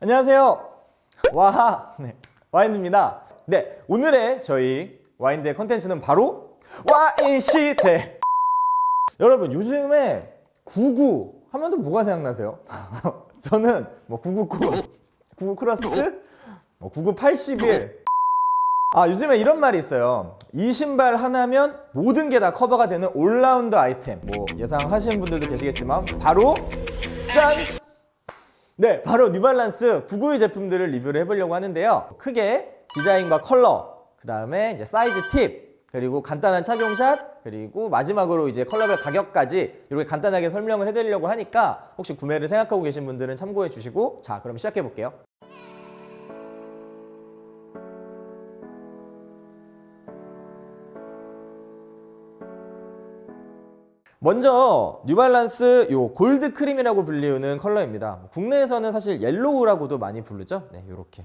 안녕하세요. 와하 네, 와인드입니다. 네, 오늘의 저희 와인드의 컨텐츠는 바로 와인 시대. 여러분 요즘에 99 하면 또 뭐가 생각나세요? 저는 뭐 999, 99 크러스트, 뭐 9981. 아 요즘에 이런 말이 있어요. 이 신발 하나면 모든 게 다 커버가 되는 올라운드 아이템. 뭐 예상하시는 분들도 계시겠지만 바로 짠! 네, 바로 뉴발란스 992 제품들을 리뷰를 해보려고 하는데요. 크게 디자인과 컬러, 그 다음에 이제 사이즈 팁, 그리고 간단한 착용샷, 그리고 마지막으로 이제 컬러별 가격까지 이렇게 간단하게 설명을 해드리려고 하니까 혹시 구매를 생각하고 계신 분들은 참고해 주시고 자, 그럼 시작해 볼게요. 먼저 뉴발란스 요 골드 크림이라고 불리우는 컬러입니다. 국내에서는 사실 옐로우라고도 많이 부르죠. 네, 요렇게.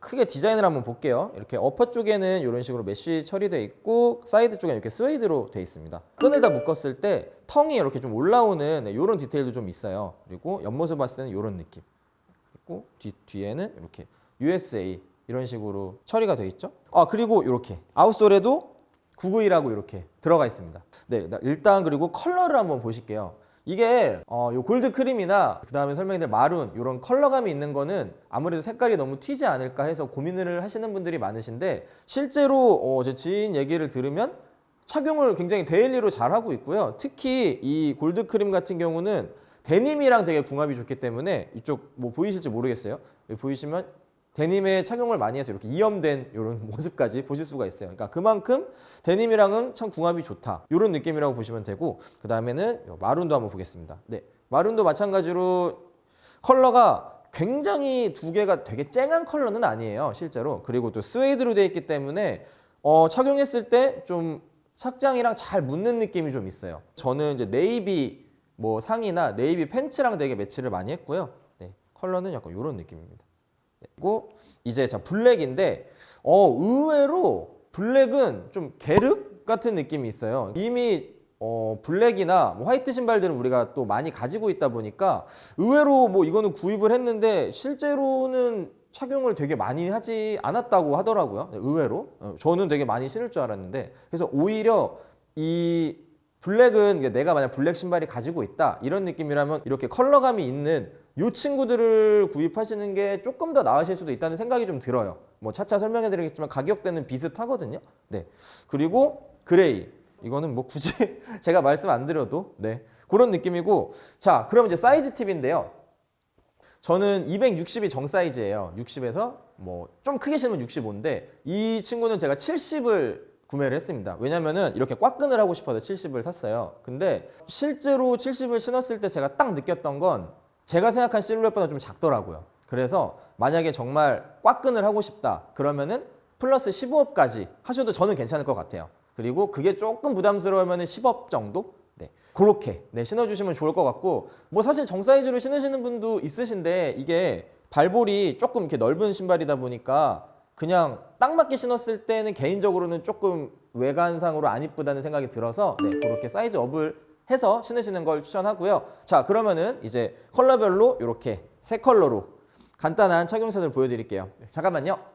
크게 디자인을 한번 볼게요. 이렇게 어퍼 쪽에는 이런 식으로 메쉬 처리되어 있고 사이드 쪽에 이렇게 스웨이드로 되어 있습니다. 끈에다 묶었을 때 텅이 이렇게 좀 올라오는 네, 이런 디테일도 좀 있어요. 그리고 옆모습 봤을 때는 이런 느낌. 그리고 뒤, 뒤에는 이렇게 USA 이런 식으로 처리가 되어 있죠. 아 그리고 이렇게 아웃솔에도 991하고 이렇게 들어가 있습니다. 네, 나- 일단 그리고 컬러를 한번 보실게요. 이게 어, 요 골드 크림이나 그 다음에 설명드릴 마룬 이런 컬러감이 있는 거는 아무래도 색깔이 너무 튀지 않을까 해서 고민을 하시는 분들이 많으신데 실제로 어, 제 지인 얘기를 들으면 착용을 굉장히 데일리로 잘 하고 있고요. 특히 이 골드 크림 같은 경우는 데님이랑 되게 궁합이 좋기 때문에 이쪽 뭐 보이실지 모르겠어요. 여기 보이시면 데님에 착용을 많이 해서 이렇게 이염된 이런 모습까지 보실 수가 있어요. 그러니까 그만큼 데님이랑은 참 궁합이 좋다. 이런 느낌이라고 보시면 되고 그 다음에는 마룬도 한번 보겠습니다. 네, 마룬도 마찬가지로 컬러가 굉장히 두 개가 되게 쨍한 컬러는 아니에요, 실제로. 그리고 또 스웨이드로 되어 있기 때문에 어, 착용했을 때 좀 착장이랑 잘 묻는 느낌이 좀 있어요. 저는 이제 네이비 뭐 상의나 네이비 팬츠랑 되게 매치를 많이 했고요. 네, 컬러는 약간 이런 느낌입니다. 네, 그리고 이제 자 블랙인데 어 의외로 블랙은 좀 게르 같은 느낌이 있어요. 이미 어 블랙이나 뭐 화이트 신발들은 우리가 또 많이 가지고 있다 보니까 의외로 뭐 이거는 구입을 했는데 실제로는 착용을 되게 많이 하지 않았다고 하더라고요. 네, 의외로 어, 저는 되게 많이 신을 줄 알았는데 그래서 오히려 이 블랙은 내가 만약 블랙 신발이 가지고 있다 이런 느낌이라면 이렇게 컬러감이 있는 이 친구들을 구입하시는 게 조금 더 나으실 수도 있다는 생각이 좀 들어요. 뭐 차차 설명해 드리겠지만 가격대는 비슷하거든요. 네. 그리고 그레이. 이거는 뭐 굳이 제가 말씀 안 드려도 네. 그런 느낌이고 자, 그럼 이제 사이즈 팁인데요. 저는 260이 정 사이즈예요. 60에서 뭐 좀 크게 신으면 65인데 이 친구는 제가 70을 구매를 했습니다. 왜냐면은 이렇게 꽉 끈을 하고 싶어서 70을 샀어요. 근데 실제로 70을 신었을 때 제가 딱 느꼈던 건 제가 생각한 실루엣보다 좀 작더라고요. 그래서 만약에 정말 꽉 끈을 하고 싶다 그러면은 플러스 15업까지 하셔도 저는 괜찮을 것 같아요. 그리고 그게 조금 부담스러우면은 10업 정도? 네. 그렇게 네, 신어주시면 좋을 것 같고 뭐 사실 정 사이즈로 신으시는 분도 있으신데 이게 발볼이 조금 이렇게 넓은 신발이다 보니까 그냥 딱 맞게 신었을 때는 개인적으로는 조금 외관상으로 안 이쁘다는 생각이 들어서 네, 그렇게 사이즈 업을 해서 신으시는 걸 추천하고요. 자 그러면은 이제 컬러별로 이렇게 세 컬러로 간단한 착용샷을 보여드릴게요. 네, 잠깐만요.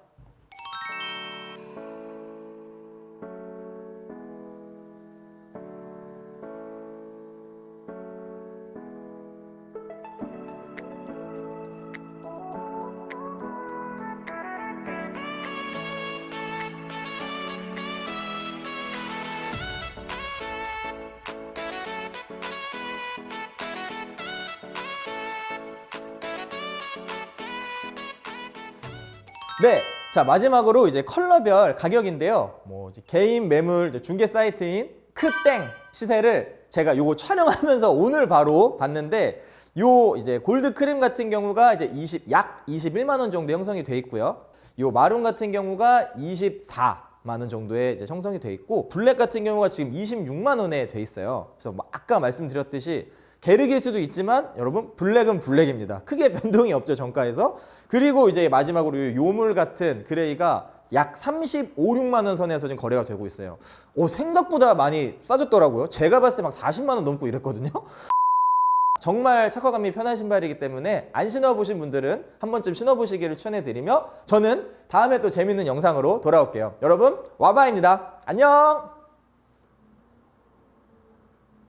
네. 자, 마지막으로 이제 컬러별 가격인데요. 뭐 개인 매물 중개 사이트인 크땡 시세를 제가 요거 촬영하면서 오늘 바로 봤는데 요 이제 골드 크림 같은 경우가 이제 20, 약 21만 원 정도 형성이 돼 있고요. 요 마룬 같은 경우가 24만 원 정도에 이제 형성이 돼 있고 블랙 같은 경우가 지금 26만 원에 돼 있어요. 그래서 뭐 아까 말씀드렸듯이 게르길 수도 있지만 여러분 블랙은 블랙입니다. 크게 변동이 없죠 정가에서. 그리고 이제 마지막으로 이 요물 같은 그레이가 약 35, 6만 원 선에서 지금 거래가 되고 있어요. 오 생각보다 많이 싸졌더라고요. 제가 봤을 때 막 40만 원 넘고 이랬거든요. 정말 착화감이 편한 신발이기 때문에 안 신어보신 분들은 한 번쯤 신어보시기를 추천해드리며 저는 다음에 또 재밌는 영상으로 돌아올게요. 여러분 와바입니다. 안녕.